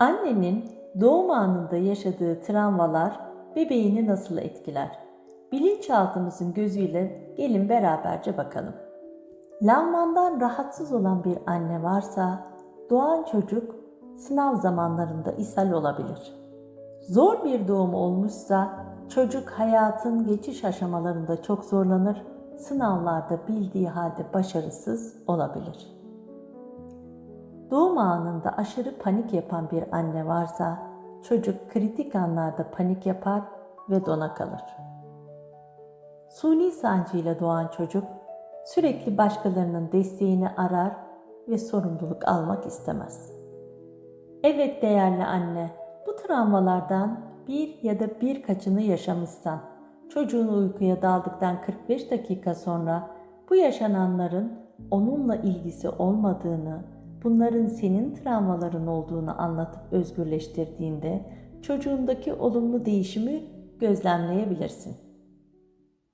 Annenin doğum anında yaşadığı travmalar bebeğini nasıl etkiler? Bilinçaltımızın gözüyle gelin beraberce bakalım. Lavmandan rahatsız olan bir anne varsa doğan çocuk sınav zamanlarında ishal olabilir. Zor bir doğum olmuşsa çocuk hayatın geçiş aşamalarında çok zorlanır, sınavlarda bildiği halde başarısız olabilir. Doğum anında aşırı panik yapan bir anne varsa çocuk kritik anlarda panik yapar ve dona kalır. Suni sancıyla doğan çocuk sürekli başkalarının desteğini arar ve sorumluluk almak istemez. Evet değerli anne, bu travmalardan bir ya da birkaçını yaşamışsan, çocuğun uykuya daldıktan 45 dakika sonra bu yaşananların onunla ilgisi olmadığını, bunların senin travmaların olduğunu anlatıp özgürleştirdiğinde çocuğundaki olumlu değişimi gözlemleyebilirsin.